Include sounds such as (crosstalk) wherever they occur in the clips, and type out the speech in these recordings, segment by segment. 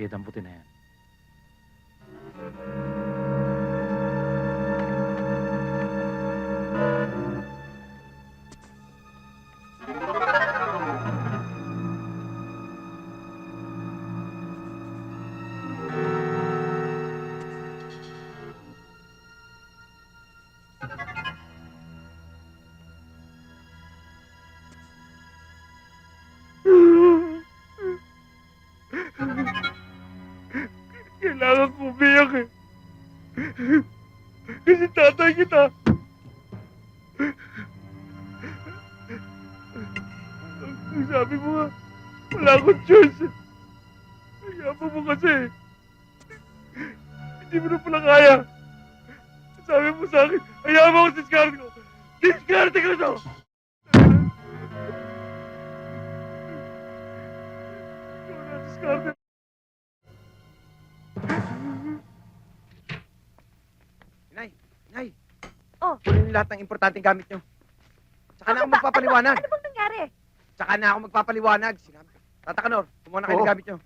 Sige, damputin na yan. Kailangan ko umiyak eh. Kasi tatay kita. Sabi mo nga, wala akong choice. eh. Ayaw mo kasi. Hindi mo na pala kaya. Sabi mo sa akin, ayaw mo ako discard ko. Discard ko to! Discard Nay, Nay. Oh. Kunin niyo lahat ng importanteng gamit niyo. Tsaka na ako magpapaliwanag. Ano bang nangyari? Tsaka na ako magpapaliwanag. Sinabi. Tata Kanor, kumuha na kayo ng Oo. gamit niyo.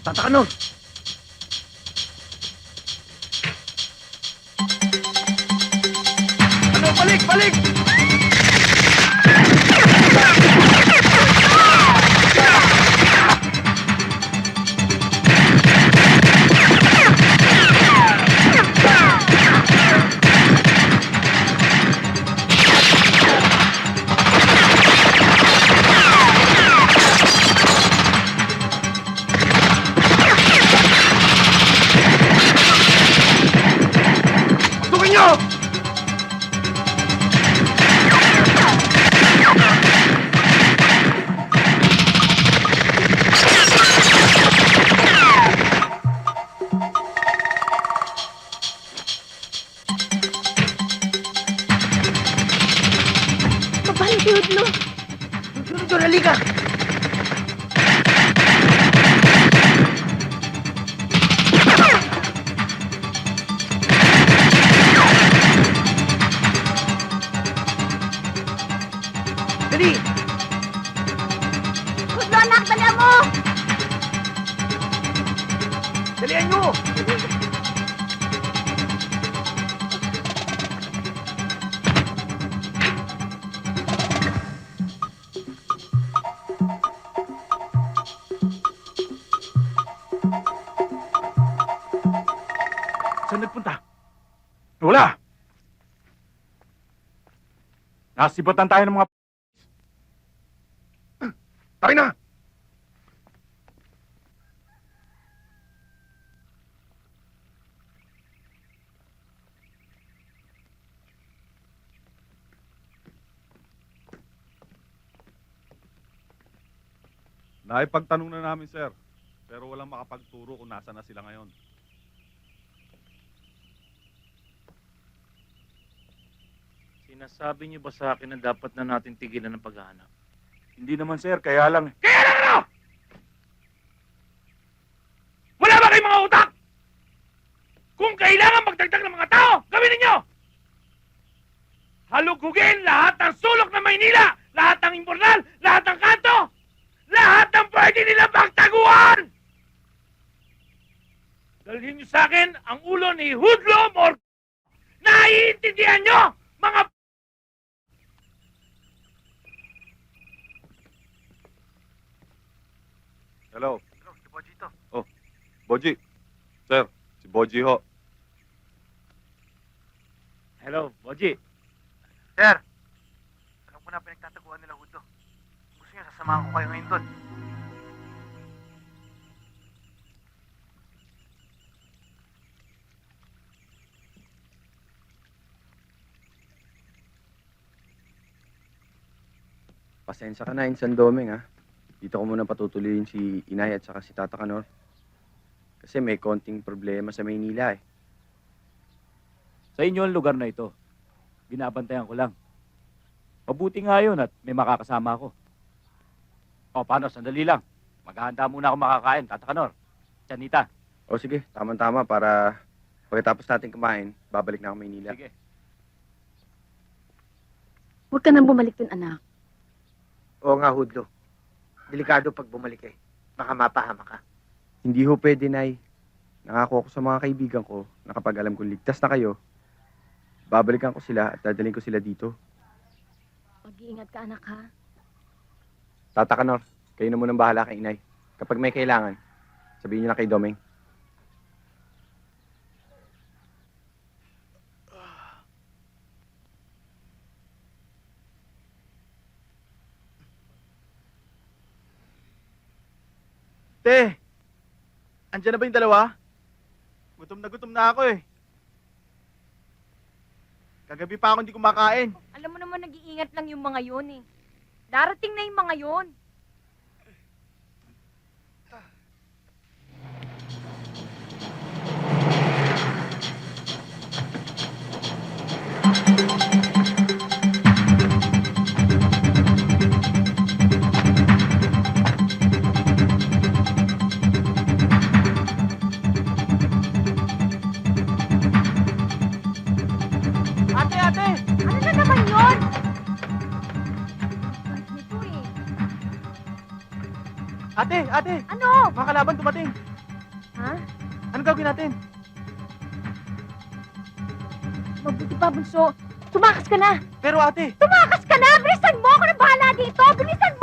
Tata Kanor! Ano, balik, balik! Anak, dalihan mo! Dalihan nyo! Saan nagpunta? Wala. Nasibatan tayo ng mga... Tayo na! Naipagtanong na namin, sir. Pero walang makapagturo kung nasa na sila ngayon. Sinasabi niyo ba sa akin na dapat na natin tigilan ng paghahanap? Hindi naman, sir. Kaya lang... Kaya lang ano? Wala ba kayong mga utak? Kung kailangan magdagdag ng mga tao, gawin ninyo! Halugugin lahat ng sulok ng Maynila! Lahat ng imbornal! Lahat ng kanto! Lahat ng pwede nila pagtaguan! Dalhin niyo sa akin ang ulo ni Hudlo Mor... Naiintindihan niyo, mga Hello? Hello, si Boji to. Oh, Boji. Sir, si Boji ho. Hello, Boji. Sir, alam ko na pinagtataguan nila Hudo. Sasamahan ko kayo ngayon doon. Pasensya ka na, Insan Doming, ha? Dito ko muna patutuloyin si Inay at saka si Tata Kanor. Kasi may konting problema sa Maynila, eh. Sa inyo ang lugar na ito. Binabantayan ko lang. Mabuti nga yun at may makakasama ako. O, paano? Sandali lang. Maghahanda muna ako makakain. Tatakanor. Chanita. O sige, tama-tama para pagkatapos natin kumain, babalik na ako Maynila. Sige. Huwag ka nang bumalik dun, anak. Oo nga, Hudlo. Delikado pag bumalik eh. Baka mapahama ka. Hindi ho pwede, Nay. Nangako ako sa mga kaibigan ko na kapag alam kong ligtas na kayo, babalikan ko sila at dadalhin ko sila dito. Mag-iingat ka, anak, ha? Tata Kanor, kayo na munang bahala kay inay. Kapag may kailangan, sabihin niyo na kay Domeng. Te, andyan na ba yung dalawa? Gutom na gutom na ako eh. Kagabi pa ako hindi kumakain. Alam mo naman, nag-iingat lang yung mga yun, eh. Darating na yung mga yun. Ate, ate! Ano? Mga kalaban dumating. Ha? Anong gagawin natin? Mabuti pa, bunso. Tumakas ka na. Pero ate, Tumakas ka na! Bilisan mo! Ako na bahala dito! Bilisan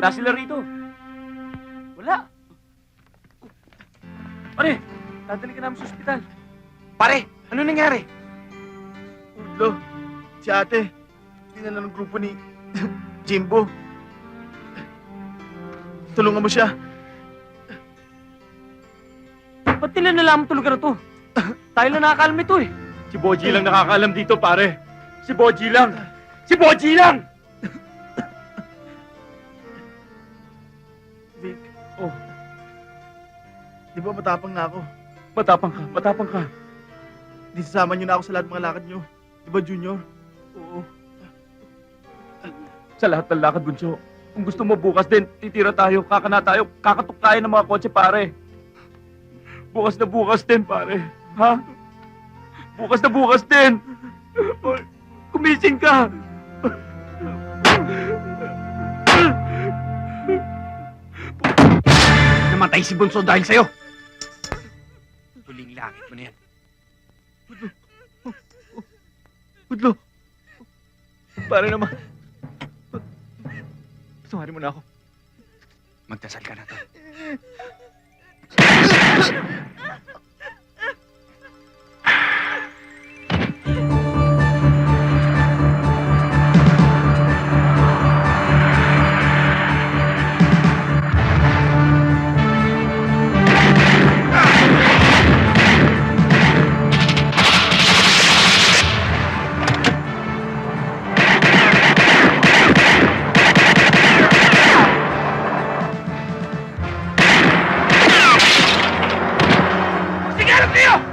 Wala sila rito. Wala. Pare, dadali ka namin sa ospital. Pare, ano nangyari? Ulo, si ate, dinala ng grupo ni (laughs) Jimbo. Tulungan mo siya. Ba't nila nalaman tulugan na to? (laughs) Tayo lang nakakaalam nito eh. Si Boji lang nakakaalam dito, pare. Si Boji lang. Si Boji lang! Di ba matapang na ako? matapang ka, matapang ka. Di sasama niyo na ako sa lahat ng mga lakad niyo. Di ba, Junior? Oo. Sa lahat ng lakad, Bunso. Kung gusto mo bukas din, titira tayo, kakana tayo, kakatok tayo ng mga kotse, pare. Bukas na bukas din, pare. Ha? Bukas na bukas din. Kumising ka. Namatay si Bunso dahil sa'yo. Tuling langit mo na yan. Udlo! Pare naman. Sumari mo na ako. Magdasal ka na to. 怎么样？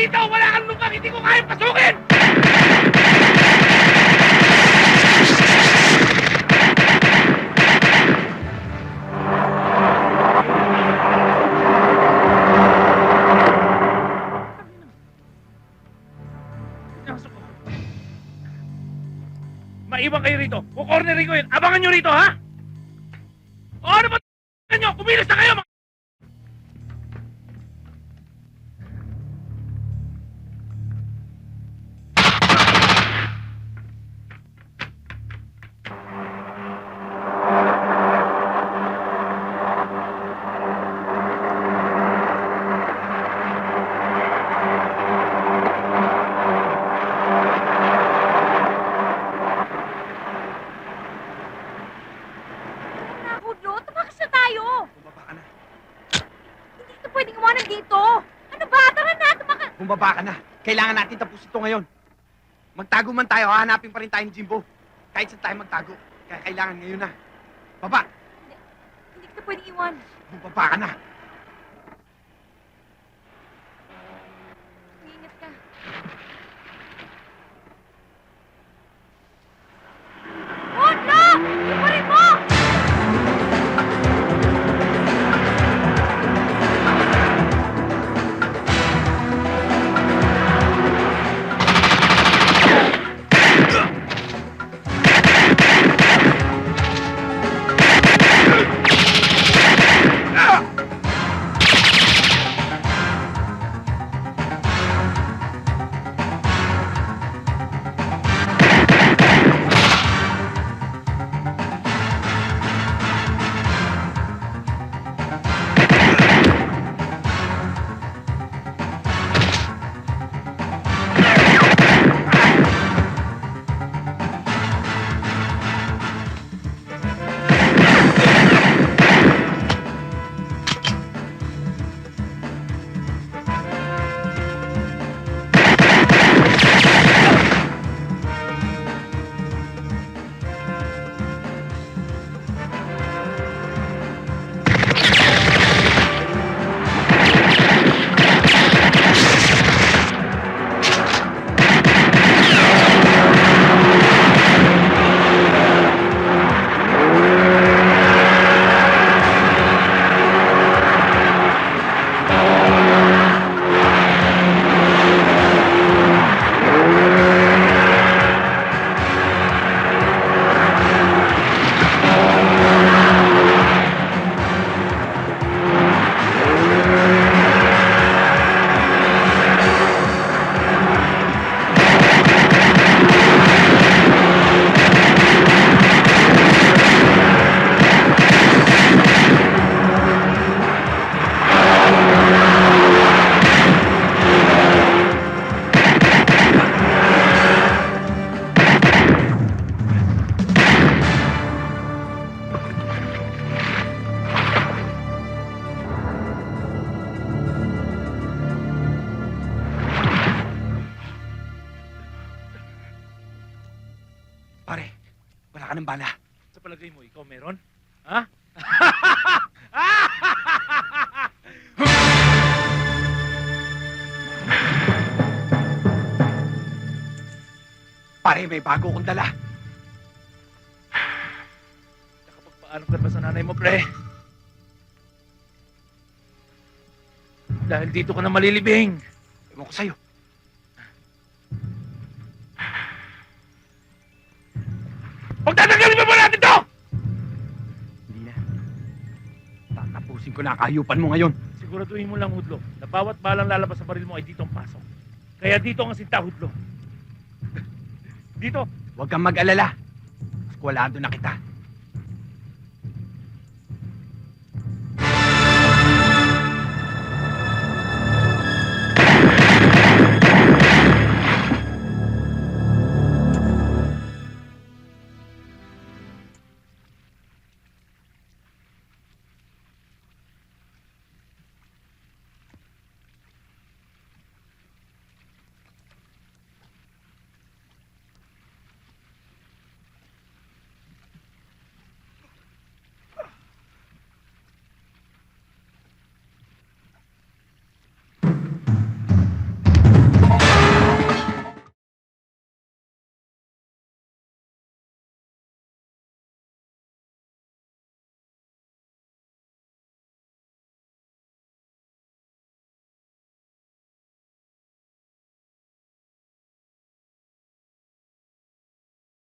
Dito, wala kang lupang hindi ko kaya pasukin! Maiwan kayo rito. Kukornerin ko yun. Abangan nyo rito, ha? Bumaba ka na. Kailangan natin tapusin ito ngayon. Magtago man tayo, hahanapin pa rin tayo ni Jimbo. Kahit saan tayo magtago. Kaya kailangan ngayon na. Baba! Hindi kita pwedeng iwan. Bumaba ka na. Bala. Sa palagay mo, ikaw meron? Ha? (laughs) Pare, may bago kong dala. Nakapagpaalam ka na ba sa nanay mo, pre? Dahil dito ka na malilibing. Ewan ko sa'yo. Ko na ang kahayupan mo ngayon. Siguraduhin mo lang, Hudlo, na bawat balang lalabas sa baril mo ay dito ang pasok. Kaya dito ang sinta, Hudlo. Dito. Huwag kang mag-alala. Skwalado na kita.